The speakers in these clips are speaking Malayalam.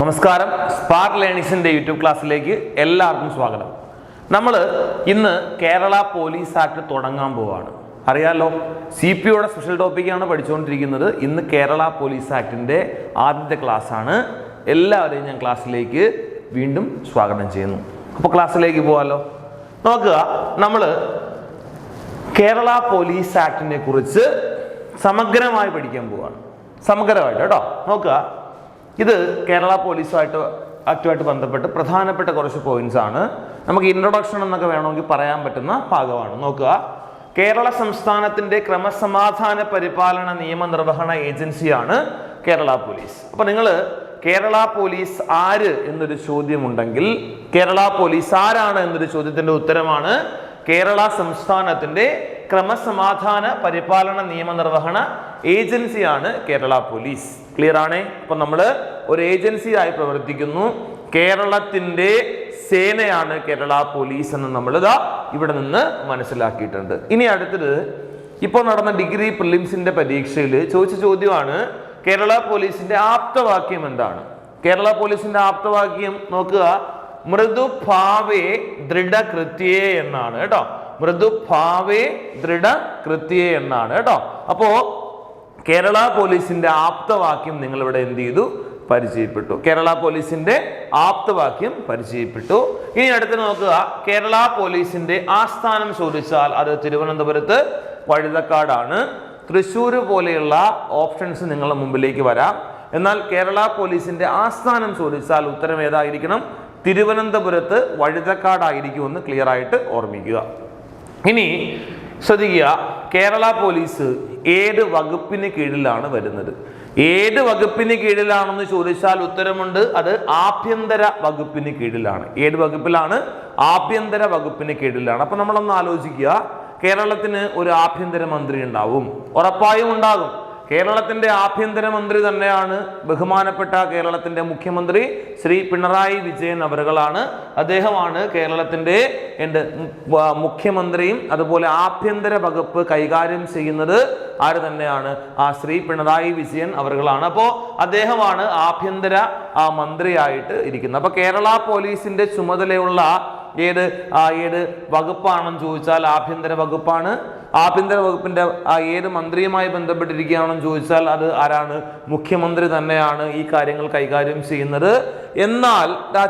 നമസ്കാരം. സ്പാർക്ക് ലേണിങ്സിന്റെ യൂട്യൂബ് ക്ലാസ്സിലേക്ക് എല്ലാവർക്കും സ്വാഗതം. നമ്മൾ ഇന്ന് കേരള പോലീസ് ആക്ട് തുടങ്ങാൻ പോവാണ്. അറിയാലോ സി പി ഒയുടെ സ്പെഷ്യൽ ടോപ്പിക്കാണ് പഠിച്ചുകൊണ്ടിരിക്കുന്നത് ഇന്ന് കേരള പോലീസ് ആക്ടിന്റെ ആദ്യത്തെ ക്ലാസ് ആണ്. എല്ലാവരെയും ഞാൻ ക്ലാസ്സിലേക്ക് വീണ്ടും സ്വാഗതം ചെയ്യുന്നു. അപ്പോൾ ക്ലാസ്സിലേക്ക് പോകാമല്ലോ നോക്കുക നമ്മൾ കേരള പോലീസ് ആക്ടിനെ കുറിച്ച് സമഗ്രമായി പഠിക്കാൻ പോവാണ്. സമഗ്രമായിട്ട് കേട്ടോ. നോക്കുക ഇത് കേരള പോലീസുമായിട്ട് ആക്റ്റുമായിട്ട് ബന്ധപ്പെട്ട് പ്രധാനപ്പെട്ട കുറച്ച് പോയിന്റ്സ് ആണ്. നമുക്ക് ഇൻട്രൊഡക്ഷൻ എന്നൊക്കെ വേണമെങ്കിൽ പറയാൻ പറ്റുന്ന ഭാഗമാണ്. നോക്കുക. കേരള സംസ്ഥാനത്തിന്റെ ക്രമസമാധാന പരിപാലന നിയമനിർവഹണ ഏജൻസിയാണ് കേരള പോലീസ്. അപ്പൊ നിങ്ങൾ കേരള പോലീസ് ആര് എന്നൊരു ചോദ്യമുണ്ടെങ്കിൽ കേരള പോലീസ് ആരാണ് എന്നൊരു ചോദ്യത്തിന്റെ ഉത്തരമാണ് കേരള സംസ്ഥാനത്തിന്റെ ക്രമസമാധാന പരിപാലന നിയമനിർവഹണ ഏജൻസിയാണ് കേരള പോലീസ്. ക്ലിയർ ആണേ? അപ്പൊ നമ്മൾ ഒരു ഏജൻസിയായി പ്രവർത്തിക്കുന്നു. കേരളത്തിന്റെ സേനയാണ് കേരള പോലീസ് എന്ന് നമ്മൾ ഇതാ ഇവിടെ നിന്ന് മനസ്സിലാക്കിയിട്ടുണ്ട്. ഇനി അടുത്തത് ഇപ്പോൾ നടന്ന ഡിഗ്രി പ്രിലിംസിന്റെ പരീക്ഷയിൽ ചോദിച്ച ചോദ്യമാണ് കേരള പോലീസിന്റെ ആപ്തവാക്യം എന്താണ്? കേരള പോലീസിന്റെ ആപ്തവാക്യം നോക്കുക. മൃദുഭാവേ ദൃഢകൃത്യേ എന്നാണ് കേട്ടോ. മൃദുഭാവേ ദൃഢകൃത്യേ എന്നാണ് കേട്ടോ. അപ്പോ കേരള പോലീസിന്റെ ആപ്തവാക്യം നിങ്ങളിവിടെ എന്ത് ചെയ്തു? പരിചയപ്പെട്ടു. കേരള പോലീസിന്റെ ആപ്തവാക്യം പരിചയപ്പെട്ടു. ഇനി അടുത്ത് നോക്കുക. കേരള പോലീസിന്റെ ആസ്ഥാനം ചോദിച്ചാൽ അത് തിരുവനന്തപുരത്ത് വഴുതക്കാടാണ് തൃശ്ശൂർ പോലെയുള്ള ഓപ്ഷൻസ് നിങ്ങളുടെ മുമ്പിലേക്ക് വരാം. എന്നാൽ കേരള പോലീസിന്റെ ആസ്ഥാനം ചോദിച്ചാൽ ഉത്തരം ഏതായിരിക്കണം? തിരുവനന്തപുരത്ത് വഴുതക്കാടായിരിക്കുമെന്ന് ക്ലിയർ ആയിട്ട് ഓർമ്മിക്കുക. ഇനി ശ്രദ്ധിക്കുക. കേരള പോലീസ് ഏത് വകുപ്പിന് കീഴിലാണ് വരുന്നത്? ഏത് വകുപ്പിന് കീഴിലാണെന്ന് ചോദിച്ചാൽ ഉത്തരമുണ്ട് അത് ആഭ്യന്തര വകുപ്പിന് കീഴിലാണ്. ഏത് വകുപ്പിലാണ്? ആഭ്യന്തര വകുപ്പിന് കീഴിലാണ്. അപ്പൊ നമ്മളൊന്ന് ആലോചിക്കുക കേരളത്തിന് ഒരു ആഭ്യന്തര മന്ത്രി ഉണ്ടാവും. ഉറപ്പായും ഉണ്ടാകും. കേരളത്തിന്റെ ആഭ്യന്തരമന്ത്രി തന്നെയാണ് ബഹുമാനപ്പെട്ട കേരളത്തിന്റെ മുഖ്യമന്ത്രി ശ്രീ പിണറായി വിജയൻ അവരുകളാണ്. അദ്ദേഹമാണ് കേരളത്തിന്റെ എന്റെ മുഖ്യമന്ത്രിയും അതുപോലെ ആഭ്യന്തര വകുപ്പ് കൈകാര്യം ചെയ്യുന്നത് ആര് തന്നെയാണ്? ആ ശ്രീ പിണറായി വിജയൻ അവരുകളാണ്. അപ്പോൾ അദ്ദേഹമാണ് ആഭ്യന്തര ആ മന്ത്രിയായിട്ട് ഇരിക്കുന്നത്. അപ്പോൾ കേരള പോലീസിന്റെ ചുമതലയുള്ള ഏത് ഏത് വകുപ്പാണെന്ന് ചോദിച്ചാൽ ആഭ്യന്തര വകുപ്പാണ്. ആഭ്യന്തര വകുപ്പിന്റെ ആ ഏത് മന്ത്രിയുമായി ബന്ധപ്പെട്ടിരിക്കുകയാണെന്ന് ചോദിച്ചാൽ അത് ആരാണ്? മുഖ്യമന്ത്രി തന്നെയാണ് ഈ കാര്യങ്ങൾ കൈകാര്യം ചെയ്യുന്നത്. എന്നാൽ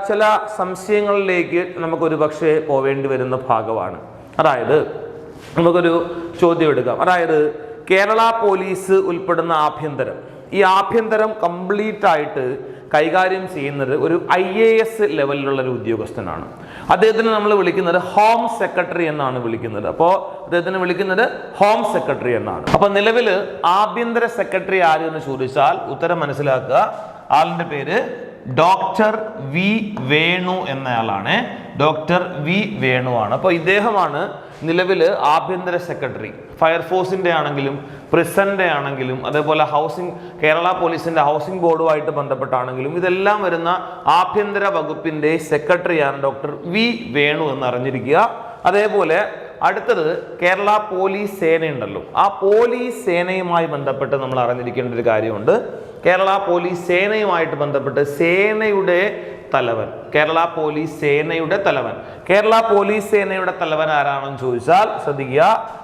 ചില സംശയങ്ങളിലേക്ക് നമുക്കൊരു പക്ഷേ പോവേണ്ടി വരുന്ന ഭാഗമാണ്. അതായത് നമുക്കൊരു ചോദ്യം എടുക്കാം. അതായത് കേരള പോലീസ് ഉൾപ്പെടുന്ന ആഭ്യന്തരം. ഈ ആഭ്യന്തരം കംപ്ലീറ്റ് ആയിട്ട് കൈകാര്യം ചെയ്യുന്നത് ഒരു ഐ എ എസ് ലെവലിലുള്ള ഒരു ഉദ്യോഗസ്ഥനാണ്. അദ്ദേഹത്തിന് നമ്മൾ വിളിക്കുന്നത് ഹോം സെക്രട്ടറി എന്നാണ് വിളിക്കുന്നത്. അപ്പോൾ അദ്ദേഹത്തിന് വിളിക്കുന്നത് ഹോം സെക്രട്ടറി എന്നാണ്. അപ്പൊ നിലവിൽ ആഭ്യന്തര സെക്രട്ടറി ആര് എന്ന് ചോദിച്ചാൽ ഉത്തരം മനസ്സിലാക്കുക. ആളിന്റെ പേര് ഡോക്ടർ വി വേണു എന്നയാളാണ്. ഡോക്ടർ വി വേണു ആണ് അപ്പോൾ ഇദ്ദേഹമാണ് നിലവിൽ ആഭ്യന്തര സെക്രട്ടറി ഫയർഫോഴ്സിന്റെ ആണെങ്കിലും പ്രിസന്റെ ആണെങ്കിലും അതേപോലെ ഹൗസിംഗ് കേരള പോലീസിന്റെ ഹൗസിംഗ് ബോർഡുമായിട്ട് ബന്ധപ്പെട്ടാണെങ്കിലും ഇതെല്ലാം വരുന്ന ആഭ്യന്തര വകുപ്പിന്റെ സെക്രട്ടറിയാണ് ഡോക്ടർ വി വേണു എന്ന് അറിഞ്ഞിരിക്കുക അതേപോലെ അടുത്തത് കേരള പോലീസ് സേനയുണ്ടല്ലോ. ആ പോലീസ് സേനയുമായി ബന്ധപ്പെട്ട് നമ്മൾ അറിഞ്ഞിരിക്കേണ്ട ഒരു കാര്യമുണ്ട്. കേരള പോലീസ് സേനയുമായിട്ട് ബന്ധപ്പെട്ട് സേനയുടെ തലവൻ. കേരള പോലീസ് സേനയുടെ തലവൻ. കേരള പോലീസ് സേനയുടെ തലവൻ ആരാണെന്ന് ചോദിച്ചാൽ ശ്രദ്ധിക്കുക.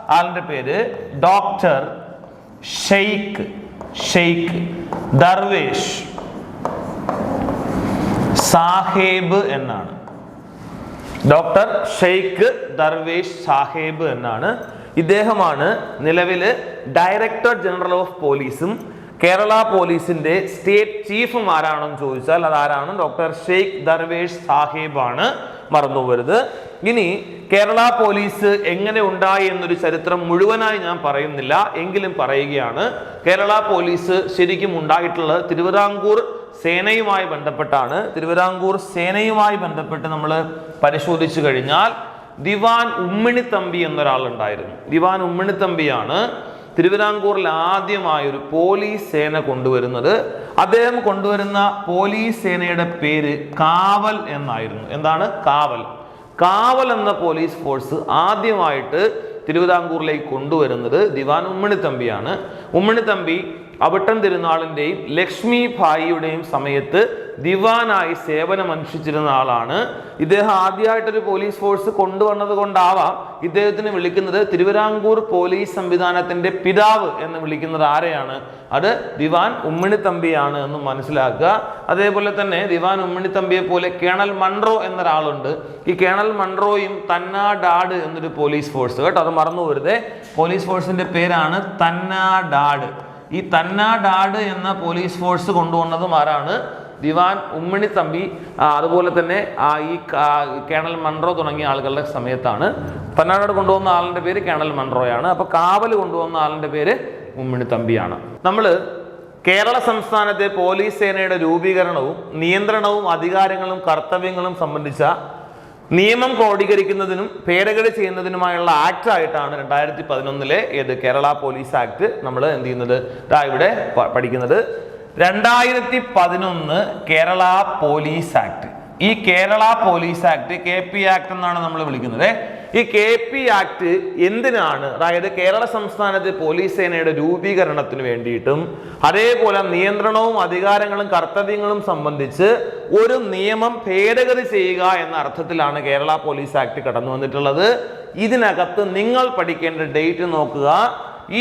ആളിന്റെ പേര് ഡോക്ടർ ഷെയ്ഖ്. ഷെയ്ഖ്. ദർവേഷ്. സാഹേബ് എന്നാണ്. ഡോക്ടർ ഷെയ്ഖ് ദർവേഷ് സാഹേബ് എന്നാണ്. ഇദ്ദേഹമാണ് നിലവിൽ ഡയറക്ടർ ജനറൽ ഓഫ് പോലീസും കേരള പോലീസിന്റെ സ്റ്റേറ്റ് ചീഫും ആരാണെന്ന് ചോദിച്ചാൽ അതാരാണ്? ഡോക്ടർ ഷെയ്ഖ് ദർവേഷ് സാഹിബ് ആണ് മറന്നുപോകരുത് ഇനി കേരള പോലീസ് എങ്ങനെ ഉണ്ടായി എന്നൊരു ചരിത്രം മുഴുവനായി ഞാൻ പറയുന്നില്ല. എങ്കിലും പറയുകയാണ് കേരള പോലീസ് ശരിക്കും ഉണ്ടായിട്ടുള്ളത് തിരുവിതാംകൂർ സേനയുമായി ബന്ധപ്പെട്ടാണ്. തിരുവിതാംകൂർ സേനയുമായി ബന്ധപ്പെട്ട് നമ്മൾ പരിശോധിച്ചു കഴിഞ്ഞാൽ ദിവാൻ ഉമ്മിണിത്തമ്പി എന്നൊരാളുണ്ടായിരുന്നു. ദിവാൻ ഉമ്മിണിത്തമ്പിയാണ്. തിരുവിതാംകൂറിൽ ആദ്യമായൊരു പോലീസ് സേന കൊണ്ടുവരുന്നത്. അദ്ദേഹം കൊണ്ടുവരുന്ന പോലീസ് സേനയുടെ പേര് കാവൽ എന്നായിരുന്നു. എന്താണ്? കാവൽ. കാവൽ എന്ന പോലീസ് ഫോഴ്സ് ആദ്യമായിട്ട് തിരുവിതാംകൂറിലേക്ക് കൊണ്ടുവരുന്നത് ദിവാൻ ഉമ്മണിത്തമ്പിയാണ്. ഉമ്മണിത്തമ്പി അവിട്ടം തിരുനാളിന്റെയും ലക്ഷ്മി ഭായിയുടെയും സമയത്ത് ദിവാനായി സേവനമനുഷ്ഠിച്ചിരുന്ന ആളാണ്. ഇദ്ദേഹം ആദ്യമായിട്ടൊരു പോലീസ് ഫോഴ്സ് കൊണ്ടുവന്നത് കൊണ്ടാവാം ഇദ്ദേഹത്തിന് വിളിക്കുന്നത് തിരുവിതാംകൂർ പോലീസ് സംവിധാനത്തിന്റെ പിതാവ് എന്ന് വിളിക്കുന്നത് ആരെയാണ്? അത് ദിവാൻ ഉമ്മിണിത്തമ്പിയാണ് എന്ന് മനസ്സിലാക്കുക. അതേപോലെ തന്നെ ദിവാൻ ഉമ്മിണിത്തമ്പിയെ പോലെ കേണൽ മൺറോ എന്നൊരാളുണ്ട്. ഈ കേണൽ മൺട്രോയും തന്നാഡാഡ് എന്നൊരു പോലീസ് ഫോഴ്സ്. കേട്ടോ അത് മറന്നു പോരുതേ. പോലീസ് ഫോഴ്സിന്റെ പേരാണ് തന്നാഡാഡ് ഈ തന്നാ ഡാഡ് എന്ന പോലീസ് ഫോഴ്സ് കൊണ്ടുവന്നതും ആരാണ്? ദിവാൻ ഉമ്മണി തമ്പി അതുപോലെ തന്നെ ഈ കേണൽ മൺറോ തുടങ്ങിയ ആളുകളുടെ സമയത്താണ്. തന്നാടാട് കൊണ്ടുവന്ന ആളിന്റെ പേര് കേണൽ മൺറോയാണ്. അപ്പോൾ കാവൽ കൊണ്ടുവന്ന ആളിന്റെ പേര് ഉമ്മണി തമ്പിയാണ്. നമ്മൾ കേരള സംസ്ഥാനത്തെ പോലീസ് സേനയുടെ രൂപീകരണവും നിയന്ത്രണവും അധികാരങ്ങളും കർത്തവ്യങ്ങളും സംബന്ധിച്ച നിയമം ക്രോഡീകരിക്കുന്നതിനും ഭേദഗതി ചെയ്യുന്നതിനുമായുള്ള ആക്ട് ആയിട്ടാണ് രണ്ടായിരത്തി പതിനൊന്നിലെ ഏത് കേരള പോലീസ് ആക്ട് നമ്മൾ എന്ത് ചെയ്യുന്നത്? ഇതാ ഇവിടെ പഠിക്കുന്നത്. രണ്ടായിരത്തി പതിനൊന്ന് കേരള പോലീസ് ആക്ട് ഈ Kerala police act K P act എന്നാണ് നമ്മൾ വിളിക്കുന്നത് ഈ കെ പി ആക്ട് എന്തിനാണ്? അതായത് കേരള സംസ്ഥാനത്ത് പോലീസ് സേനയുടെ രൂപീകരണത്തിന് വേണ്ടിയിട്ടും അതേപോലെ നിയന്ത്രണവും അധികാരങ്ങളും കർത്തവ്യങ്ങളും സംബന്ധിച്ച് ഒരു നിയമം ഭേദഗതി ചെയ്യുക എന്ന അർത്ഥത്തിലാണ് കേരള പോലീസ് ആക്ട് കടന്നു വന്നിട്ടുള്ളത്. ഇതിനകത്ത് നിങ്ങൾ പഠിക്കേണ്ട ഡേറ്റ് നോക്കുക.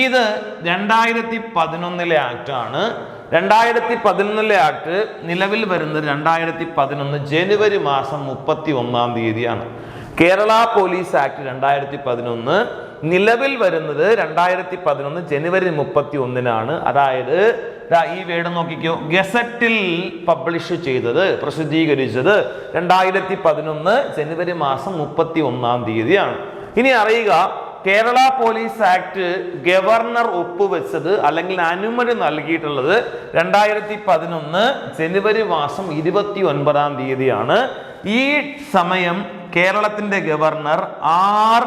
ഇത് രണ്ടായിരത്തി പതിനൊന്നിലെ ആണ്. രണ്ടായിരത്തി പതിനൊന്നിലെ ആക്ട് നിലവിൽ വരുന്നത് രണ്ടായിരത്തി പതിനൊന്ന് ജനുവരി മാസം മുപ്പത്തി ഒന്നാം തീയതിയാണ്. കേരള പോലീസ് ആക്ട് രണ്ടായിരത്തി പതിനൊന്ന് നിലവിൽ വരുന്നത് രണ്ടായിരത്തി പതിനൊന്ന് ജനുവരി മുപ്പത്തി ഒന്നിനാണ് അതായത് ഈ വേട് നോക്കിക്കോ. ഗസറ്റിൽ പബ്ലിഷ് ചെയ്തത് പ്രസിദ്ധീകരിച്ചത് രണ്ടായിരത്തി പതിനൊന്ന് ജനുവരി മാസം മുപ്പത്തി ഒന്നാം തീയതിയാണ്. ഇനി അറിയുക കേരള പോലീസ് ആക്ട് ഗവർണർ ഒപ്പുവെച്ചത് അല്ലെങ്കിൽ അനുമതി നൽകിയിട്ടുള്ളത് രണ്ടായിരത്തി പതിനൊന്ന് ജനുവരി മാസം ഇരുപത്തി ഒൻപതാം തീയതിയാണ്. ഈ സമയം കേരളത്തിന്റെ ഗവർണർ ആർ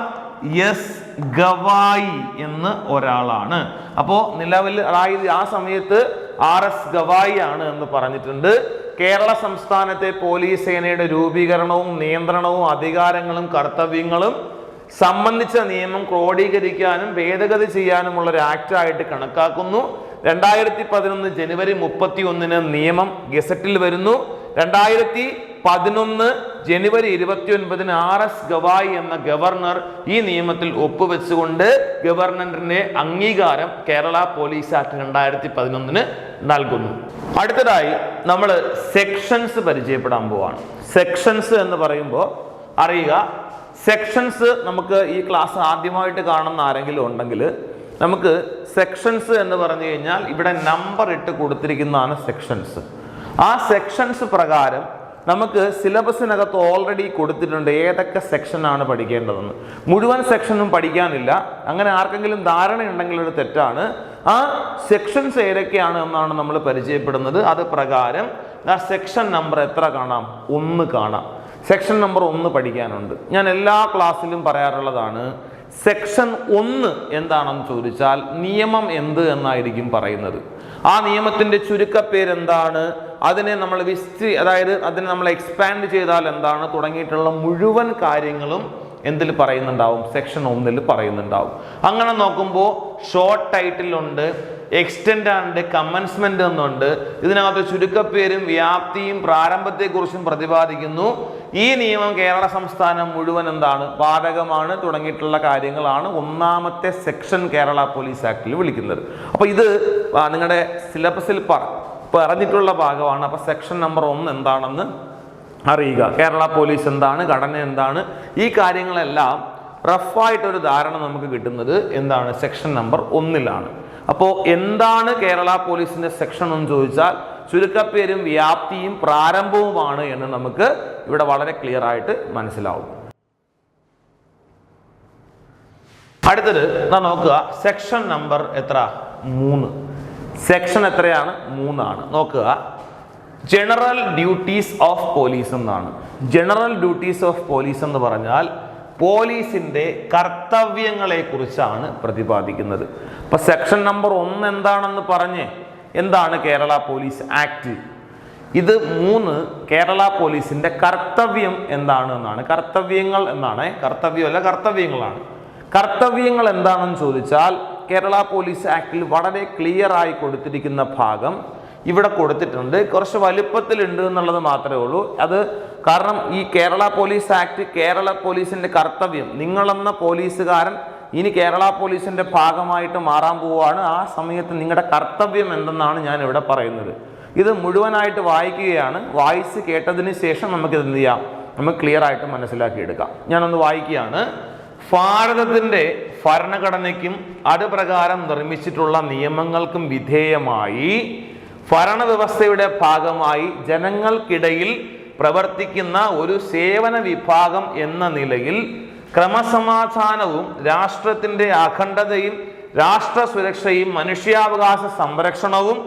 എസ് ഗവായി എന്ന് ഒരാളാണ്. അപ്പോ നിലവിൽ അതായത് ആ സമയത്ത് ആർ എസ് ഗവായി ആണ് എന്ന് പറഞ്ഞിട്ടുണ്ട്. കേരള സംസ്ഥാനത്തെ പോലീസ് സേനയുടെ രൂപീകരണവും നിയന്ത്രണവും അധികാരങ്ങളും കർത്തവ്യങ്ങളും സംബന്ധിച്ച നിയമം ക്രോഡീകരിക്കാനും ഭേദഗതി ചെയ്യാനുമുള്ള ഒരു ആക്ട് ആയിട്ട് കണക്കാക്കുന്നു. രണ്ടായിരത്തി പതിനൊന്ന് ജനുവരി മുപ്പത്തി ഒന്നിന് നിയമം ഗസറ്റിൽ വരുന്നു. രണ്ടായിരത്തി പതിനൊന്ന് ജനുവരി ഇരുപത്തി ഒൻപതിന് ആർ എസ് ഗവായി എന്ന ഗവർണർ ഈ നിയമത്തിൽ ഒപ്പുവെച്ചുകൊണ്ട് ഗവർണറിന്റെ അംഗീകാരം കേരള പോലീസ് ആക്ട് രണ്ടായിരത്തി പതിനൊന്നിന് നൽകുന്നു. അടുത്തതായി നമ്മൾ സെക്ഷൻസ് പരിചയപ്പെടാൻ പോവാണ്. സെക്ഷൻസ് എന്ന് പറയുമ്പോൾ അറിയുക സെക്ഷൻസ് നമുക്ക് ഈ ക്ലാസ് ആദ്യമായിട്ട് കാണുന്ന ആരെങ്കിലും ഉണ്ടെങ്കിൽ നമുക്ക് സെക്ഷൻസ് എന്ന് പറഞ്ഞു കഴിഞ്ഞാൽ ഇവിടെ നമ്പർ ഇട്ട് കൊടുത്തിരിക്കുന്നതാണ് സെക്ഷൻസ് ആ സെക്ഷൻസ് പ്രകാരം നമുക്ക് സിലബസിനകത്ത് ഓൾറെഡി കൊടുത്തിട്ടുണ്ട് ഏതൊക്കെ സെക്ഷനാണ് പഠിക്കേണ്ടതെന്ന്. മുഴുവൻ സെക്ഷനും പഠിക്കാനില്ല. അങ്ങനെ ആർക്കെങ്കിലും ധാരണയുണ്ടെങ്കിൽ ഒരു തെറ്റാണ്. ആ സെക്ഷൻസ് ഏതൊക്കെയാണ് എന്നാണ് നമ്മൾ പരിചയപ്പെടുന്നത്. അത് പ്രകാരം ആ സെക്ഷൻ നമ്പർ എത്ര കാണാം? ഒന്ന് കാണാം. സെക്ഷൻ നമ്പർ ഒന്ന് പഠിക്കാനുണ്ട്. ഞാൻ എല്ലാ ക്ലാസ്സിലും പറയാറുള്ളതാണ് സെക്ഷൻ ഒന്ന് എന്താണെന്ന് ചോദിച്ചാൽ നിയമം എന്ത് എന്നായിരിക്കും പറയുന്നത്. ആ നിയമത്തിന്റെ ചുരുക്കപ്പേര് എന്താണ് അതിനെ നമ്മൾ വിസ്തി അതായത് അതിനെ നമ്മൾ എക്സ്പാൻഡ് ചെയ്താൽ എന്താണ്? തുടങ്ങിയിട്ടുള്ള മുഴുവൻ കാര്യങ്ങളും എന്തിൽ പറയുന്നുണ്ടാവും? സെക്ഷൻ ഒന്നിൽ പറയുന്നുണ്ടാവും. അങ്ങനെ നോക്കുമ്പോൾ ഷോർട്ട് ടൈറ്റിലുണ്ട് എക്സ്റ്റെൻഡ് ആണ്ട് കമ്മൻസ്മെന്റ് എന്നുണ്ട്. ഇതിനകത്ത് ചുരുക്കപ്പേരും വ്യാപ്തിയും പ്രാരംഭത്തെക്കുറിച്ചും പ്രതിപാദിക്കുന്നു. ഈ നിയമം കേരള സംസ്ഥാനം മുഴുവൻ എന്താണ്? ബാധകമാണ്. തുടങ്ങിയിട്ടുള്ള കാര്യങ്ങളാണ് ഒന്നാമത്തെ സെക്ഷൻ കേരള പോലീസ് ആക്ടിൽ വിളിക്കുന്നത്. അപ്പൊ ഇത് നിങ്ങളുടെ സിലബസിൽ പറ. പറഞ്ഞിട്ടുള്ള ഭാഗമാണ്. അപ്പോൾ സെക്ഷൻ നമ്പർ ഒന്ന് എന്താണെന്ന് അറിയുക. കേരള പോലീസ് എന്താണ്? ഘടന എന്താണ്? ഈ കാര്യങ്ങളെല്ലാം റഫായിട്ടൊരു ധാരണ നമുക്ക് കിട്ടുന്നത് എന്താണ്? സെക്ഷൻ നമ്പർ ഒന്നിലാണ്. അപ്പോൾ എന്താണ് കേരള പോലീസിന്റെ സെക്ഷൻ എന്ന് ചോദിച്ചാൽ ചുരുക്കപ്പേരും വ്യാപ്തിയും പ്രാരംഭവുമാണ് എന്ന് നമുക്ക് ഇവിടെ വളരെ ക്ലിയർ ആയിട്ട് മനസ്സിലാവും. അടുത്തത് നാം നോക്കുക. സെക്ഷൻ നമ്പർ എത്ര? മൂന്ന്. സെക്ഷൻ എത്രയാണ്? മൂന്നാണ്. നോക്കുക. ജനറൽ ഡ്യൂട്ടീസ് ഓഫ് പോലീസ് എന്നാണ്. ജനറൽ ഡ്യൂട്ടീസ് ഓഫ് പോലീസ് എന്ന് പറഞ്ഞാൽ പോലീസിന്റെ കർത്തവ്യങ്ങളെ കുറിച്ചാണ് പ്രതിപാദിക്കുന്നത്. അപ്പൊ സെക്ഷൻ നമ്പർ ഒന്ന് എന്താണെന്ന് പറഞ്ഞ്? എന്താണ് കേരള പോലീസ് ആക്ട് ഇത് മൂന്ന് കേരള പോലീസിന്റെ കർത്തവ്യം എന്താണ് എന്നാണ്. കർത്തവ്യങ്ങൾ എന്നാണ്. കർത്തവ്യമല്ല കർത്തവ്യങ്ങളാണ്. കർത്തവ്യങ്ങൾ എന്താണെന്ന് ചോദിച്ചാൽ കേരള പോലീസ് ആക്ടിൽ വളരെ ക്ലിയർ ആയി കൊടുത്തിരിക്കുന്ന ഭാഗം ഇവിടെ കൊടുത്തിട്ടുണ്ട്. കുറച്ച് വലുപ്പത്തിലുണ്ട് എന്നുള്ളത് മാത്രമേ ഉള്ളൂ. അത് കാരണം ഈ കേരള പോലീസ് ആക്ട് കേരള പോലീസിന്റെ കർത്തവ്യം നിങ്ങളെന്ന പോലീസുകാരൻ ഇനി കേരള പോലീസിന്റെ ഭാഗമായിട്ട് മാറാൻ പോവുകയാണ്. ആ സമയത്ത് നിങ്ങളുടെ കർത്തവ്യം എന്തെന്നാണ് ഞാൻ ഇവിടെ പറയുന്നത്. ഇത് മുഴുവനായിട്ട് വായിക്കുകയാണ്. വായിച്ച് കേട്ടതിന് ശേഷം നമുക്ക് എന്ത് ചെയ്യാം? നമുക്ക് ക്ലിയർ ആയിട്ട് മനസ്സിലാക്കിയെടുക്കാം. ഞാനൊന്ന് വായിക്കുകയാണ്. ഭാരതത്തിന്റെ ഭരണഘടനയ്ക്കും അടുപ്രകാരം നിർമ്മിച്ചിട്ടുള്ള നിയമങ്ങൾക്കും വിധേയമായി ഭരണവ്യവസ്ഥയുടെ ഭാഗമായി ജനങ്ങൾക്കിടയിൽ പ്രവർത്തിക്കുന്ന ഒരു സേവന വിഭാഗം എന്ന നിലയിൽ ക്രമസമാധാനവും രാഷ്ട്രത്തിന്റെ അഖണ്ഡതയും രാഷ്ട്ര സുരക്ഷയും മനുഷ്യാവകാശ സംരക്ഷണവും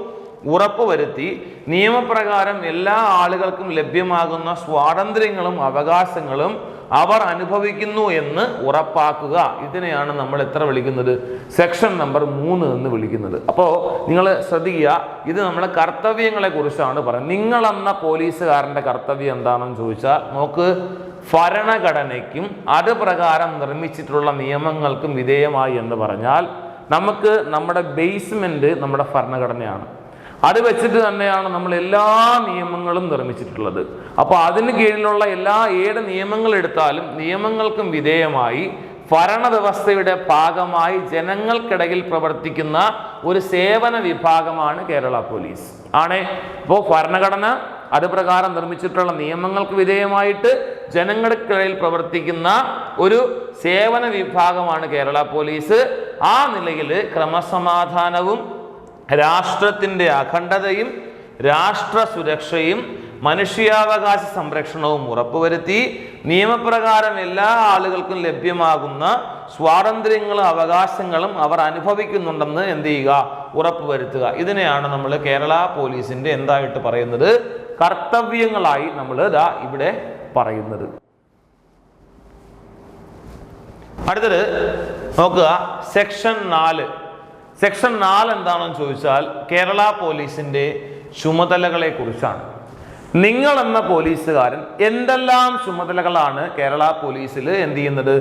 ഉറപ്പുവരുത്തി നിയമപ്രകാരം എല്ലാ ആളുകൾക്കും ലഭ്യമാകുന്ന സ്വാതന്ത്ര്യങ്ങളും അവകാശങ്ങളും അവർ അനുഭവിക്കുന്നു എന്ന് ഉറപ്പാക്കുക. ഇതിനെയാണ് നമ്മൾ എത്ര വിളിക്കുന്നത്? സെക്ഷൻ നമ്പർ മൂന്ന് എന്ന് വിളിക്കുന്നത്. അപ്പോൾ നിങ്ങൾ ശ്രദ്ധിക്കുക ഇത് നമ്മളെ കർത്തവ്യങ്ങളെ കുറിച്ചാണ് പറയുന്നത്. നിങ്ങളെന്ന പോലീസുകാരന്റെ കർത്തവ്യം എന്താണെന്ന് ചോദിച്ചാൽ നോക്ക് ഭരണഘടനയ്ക്കും അത് പ്രകാരം നിർമ്മിച്ചിട്ടുള്ള നിയമങ്ങൾക്കും വിധേയമായി എന്ന് പറഞ്ഞാൽ നമുക്ക് നമ്മുടെ ബേസ്മെന്റ് നമ്മുടെ ഭരണഘടനയാണ്. അത് വെച്ചിട്ട് തന്നെയാണ് നമ്മൾ എല്ലാ നിയമങ്ങളും നിർമ്മിച്ചിട്ടുള്ളത്. അപ്പോൾ അതിന് കീഴിലുള്ള എല്ലാ ഏത് നിയമങ്ങൾ എടുത്താലും നിയമങ്ങൾക്കും വിധേയമായി ഭരണവ്യവസ്ഥയുടെ ഭാഗമായി ജനങ്ങൾക്കിടയിൽ പ്രവർത്തിക്കുന്ന ഒരു സേവന വിഭാഗമാണ് കേരള പോലീസ്. ആണ്? ഇപ്പോൾ ഭരണഘടന അത് പ്രകാരം നിർമ്മിച്ചിട്ടുള്ള നിയമങ്ങൾക്ക് വിധേയമായിട്ട് ജനങ്ങൾക്കിടയിൽ പ്രവർത്തിക്കുന്ന ഒരു സേവന വിഭാഗമാണ് കേരള പോലീസ്. ആ നിലയിൽ ക്രമസമാധാനവും രാഷ്ട്രത്തിന്റെ അഖണ്ഡതയും രാഷ്ട്ര സുരക്ഷയും മനുഷ്യാവകാശ സംരക്ഷണവും ഉറപ്പുവരുത്തി നിയമപ്രകാരം എല്ലാ ആളുകൾക്കും ലഭ്യമാകുന്ന സ്വാതന്ത്ര്യങ്ങളും അവകാശങ്ങളും അവർ അനുഭവിക്കുന്നുണ്ടെന്ന് എന്ത് ചെയ്യുക? ഉറപ്പുവരുത്തുക. ഇതിനെയാണ് നമ്മൾ കേരള പോലീസിന്റെ എന്തായിട്ട് പറയുന്നത്? കർത്തവ്യങ്ങളായി നമ്മൾ ഇതാ ഇവിടെ പറയുന്നത്. അടുത്തത് നോക്കുക. സെക്ഷൻ നാല്. സെക്ഷൻ നാല് എന്താണെന്ന് ചോദിച്ചാൽ കേരള പോലീസിന്റെ ചുമതലകളെ കുറിച്ചാണ് നിങ്ങൾ എന്ന പോലീസുകാരൻ എന്തെല്ലാം ചുമതലകളാണ് കേരള പോലീസിൽ എന്ത് ചെയ്യുന്നത്?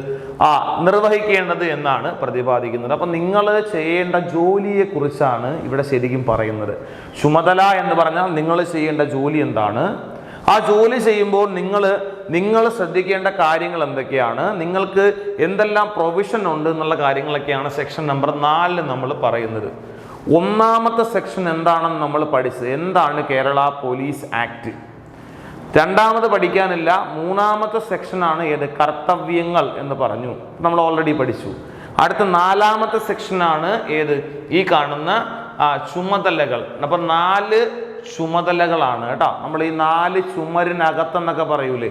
ആ നിർവഹിക്കേണ്ടത് എന്നാണ് പ്രതിപാദിക്കുന്നത്. അപ്പം നിങ്ങൾ ചെയ്യേണ്ട ജോലിയെക്കുറിച്ചാണ് ഇവിടെ ശരിക്കും പറയുന്നത്. ചുമതല എന്ന് പറഞ്ഞാൽ നിങ്ങൾ ചെയ്യേണ്ട ജോലി എന്താണ്? ആ ജോലി ചെയ്യുമ്പോൾ നിങ്ങൾ നിങ്ങൾ ശ്രദ്ധിക്കേണ്ട കാര്യങ്ങൾ എന്തൊക്കെയാണ്? നിങ്ങൾക്ക് എന്തെല്ലാം പ്രൊവിഷൻ ഉണ്ട് എന്നുള്ള കാര്യങ്ങളൊക്കെയാണ് സെക്ഷൻ നമ്പർ നാലിൽ നമ്മൾ പറയുന്നത്. ഒന്നാമത്തെ സെക്ഷൻ എന്താണെന്ന് നമ്മൾ പഠിച്ചത്? എന്താണ് കേരള പോലീസ് ആക്ട് രണ്ടാമത് പഠിക്കാനില്ല. മൂന്നാമത്തെ സെക്ഷനാണ് ഏത്? കർത്തവ്യങ്ങൾ എന്ന് പറഞ്ഞു. നമ്മൾ ഓൾറെഡി പഠിച്ചു. അടുത്ത നാലാമത്തെ സെക്ഷനാണ് ഏത്? ഈ കാണുന്ന ചുമതലകൾ. അപ്പം നാല് ചുമതലകളാണ് കേട്ടോ. നമ്മൾ ഈ നാല് ചുമരിനകത്തെന്നൊക്കെ പറയൂലേ?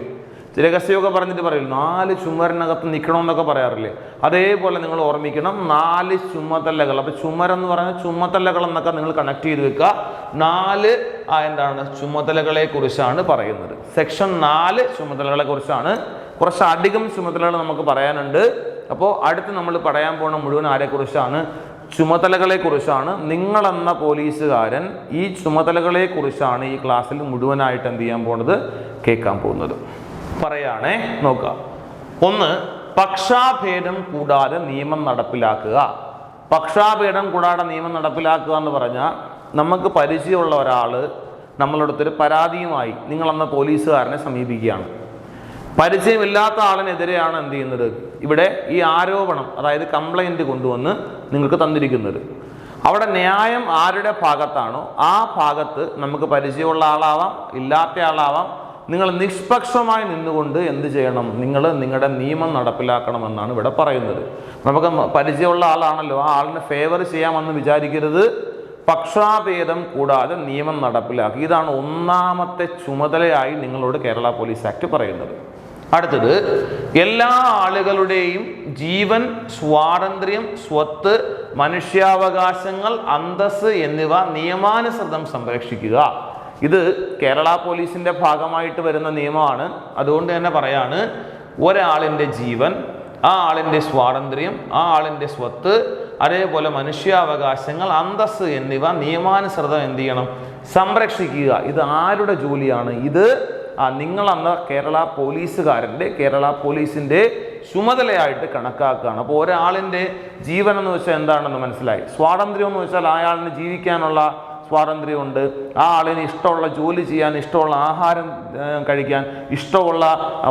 രഹസ്യമൊക്കെ പറഞ്ഞിട്ട് പറയും നാല് ചുമരിനകത്ത് നിൽക്കണമെന്നൊക്കെ പറയാറില്ലേ? അതേപോലെ നിങ്ങൾ ഓർമ്മിക്കണം നാല് ചുമതലകൾ. അപ്പോൾ ചുമരെന്ന് പറഞ്ഞാൽ ചുമതലകൾ എന്നൊക്കെ നിങ്ങൾ കണക്ട് ചെയ്ത് വെക്കുക. നാല് എന്താണ്? ചുമതലകളെ കുറിച്ചാണ് പറയുന്നത്. സെക്ഷൻ നാല് ചുമതലകളെ കുറിച്ചാണ് കുറച്ച് അധികം ചുമതലകൾ നമുക്ക് പറയാനുണ്ട്. അപ്പോൾ അടുത്ത് നമ്മൾ പറയാൻ പോകുന്ന മുഴുവൻ ആരെക്കുറിച്ചാണ്? ചുമതലകളെ കുറിച്ചാണ് നിങ്ങളെന്ന പോലീസുകാരൻ ഈ ചുമതലകളെക്കുറിച്ചാണ് ഈ ക്ലാസ്സിൽ മുഴുവനായിട്ട് എന്ത് ചെയ്യാൻ പോണത് കേൾക്കാൻ പോകുന്നത്. പറയാണേ നോക്കുക ഒന്ന് പക്ഷാഭേദം കൂടാതെ നിയമം നടപ്പിലാക്കുക. പക്ഷാഭേദം കൂടാതെ നിയമം നടപ്പിലാക്കുക എന്ന് പറഞ്ഞാൽ നമുക്ക് പരിചയമുള്ള ഒരാൾ നമ്മളടുത്തൊരു പരാതിയുമായി നിങ്ങളെന്ന പോലീസുകാരനെ സമീപിക്കുകയാണ്. പരിചയമില്ലാത്ത ആളിനെതിരെയാണ് എന്ത് ചെയ്യുന്നത്? ഇവിടെ ഈ ആരോപണം അതായത് കംപ്ലൈന്റ് കൊണ്ടുവന്ന് നിങ്ങൾക്ക് തന്നിരിക്കുന്നത്. അവിടെ ന്യായം ആരുടെ ഭാഗത്താണോ ആ ഭാഗത്ത് നമുക്ക് പരിചയമുള്ള ആളാവാം ഇല്ലാത്ത ആളാവാം. നിങ്ങൾ നിഷ്പക്ഷമായി നിന്നുകൊണ്ട് എന്ത് ചെയ്യണം? നിങ്ങൾ നിങ്ങളുടെ നിയമം നടപ്പിലാക്കണമെന്നാണ് ഇവിടെ പറയുന്നത്. നമുക്ക് പരിചയമുള്ള ആളാണല്ലോ ആ ആളിനെ ഫേവർ ചെയ്യാമെന്ന് വിചാരിക്കരുത്. പക്ഷാഭേദം കൂടാതെ നിയമം നടപ്പിലാക്കി. ഇതാണ് ഒന്നാമത്തെ ചുമതലയായി നിങ്ങളോട് കേരള പോലീസ് ആക്ട് പറയുന്നത്. അടുത്തത് എല്ലാ ആളുകളുടെയും ജീവൻ സ്വാതന്ത്ര്യം സ്വത്ത് മനുഷ്യാവകാശങ്ങൾ അന്തസ് എന്നിവ നിയമാനുസൃതം സംരക്ഷിക്കുക. ഇത് കേരള പോലീസിന്റെ ഭാഗമായിട്ട് വരുന്ന നിയമമാണ്. അതുകൊണ്ട് തന്നെ പറയാണ് ഒരാളിന്റെ ജീവൻ ആ ആളിന്റെ സ്വാതന്ത്ര്യം ആ ആളിന്റെ സ്വത്ത് അതേപോലെ മനുഷ്യാവകാശങ്ങൾ അന്തസ് എന്നിവ നിയമാനുസൃതം എന്ത് ചെയ്യണം? സംരക്ഷിക്കുക. ഇത് ആരുടെ ജോലിയാണ്? ഇത് നിങ്ങളെന്ന കേരള പോലീസുകാരന്റെ കേരള പോലീസിന്റെ ചുമതലയായിട്ട് കണക്കാക്കുകയാണ്. അപ്പോൾ ഒരാളിന്റെ ജീവൻ എന്ന് വെച്ചാൽ എന്താണെന്ന് മനസ്സിലായി? സ്വാതന്ത്ര്യം എന്ന് വെച്ചാൽ അയാളിന് ജീവിക്കാനുള്ള സ്വാതന്ത്ര്യമുണ്ട്. ആ ആളിന് ഇഷ്ടമുള്ള ജോലി ചെയ്യാൻ ഇഷ്ടമുള്ള ആഹാരം കഴിക്കാൻ ഇഷ്ടമുള്ള